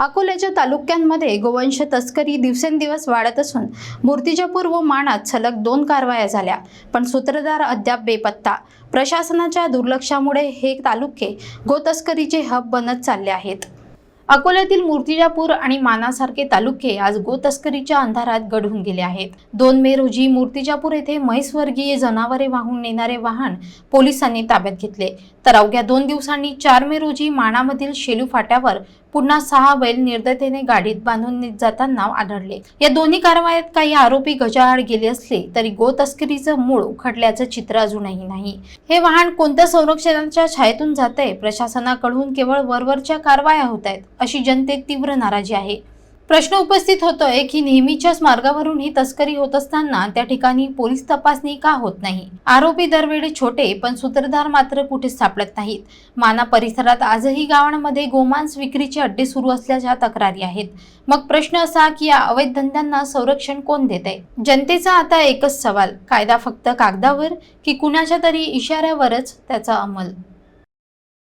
अकोल्याच्या तालुक्यांमध्ये गोवंश तस्करी दिवसेंदिवस वाढत असून मूर्तिजापूर व माणात सलग दोन कारवाया झाल्या पण सूत्रधार अद्याप बेपत्ता. प्रशासनाच्या दुर्लक्षामुळे हे तालुके गोतस्करीचे हब बनत चालले आहेत. अकोल्यातील मूर्तिजापूर आणि मानासारखे तालुके आज गोतस्करीच्या अंधारात गढून गेले आहेत. दोन मे रोजी मूर्तिजापूर येथे म्हैसवर्गीय जनावरे वाहून नेणारे वाहन पोलिसांनी ताब्यात घेतले. तर अवघ्या दोन दिवसांनी चार मे रोजी माणामधील शेलू फाट्यावर पुन्हा सहा बैल निर्दयतेने गाडीत बांधून जाताना आढळले. या दोन्ही कारवायात काही आरोपी गजाआड गेले असले तरी गोतस्करीचं मूळ उखडल्याचं चित्र अजूनही नाही. हे वाहन कोणत्या संरक्षणाच्या छायेतून जाते प्रशासनाकडून केवळ वरवरच्या कारवाया होत आहेत. अशी जनतेत तीव्र नाराजी आहे. प्रश्न उपस्थित होतोय की नेहमीच्याच मार्गावरून ही तस्करी होत असताना त्या ठिकाणी पोलीस तपासणी का होत नाही? आरोपी दरवेळी छोटे पण सूत्रधार मात्र कुठे सापडत नाहीत. माना परिसरात आजही गावांमध्ये गोमांस विक्रीचे अड्डे सुरू असल्याच्या तक्रारी आहेत. मग प्रश्न असा की या अवैध धंद्यांना संरक्षण कोण देत आहे जनतेचा आता एकच सवाल कायदा फक्त कागदावर की कुणाच्या तरी इशाऱ्यावरच त्याचा अंमल?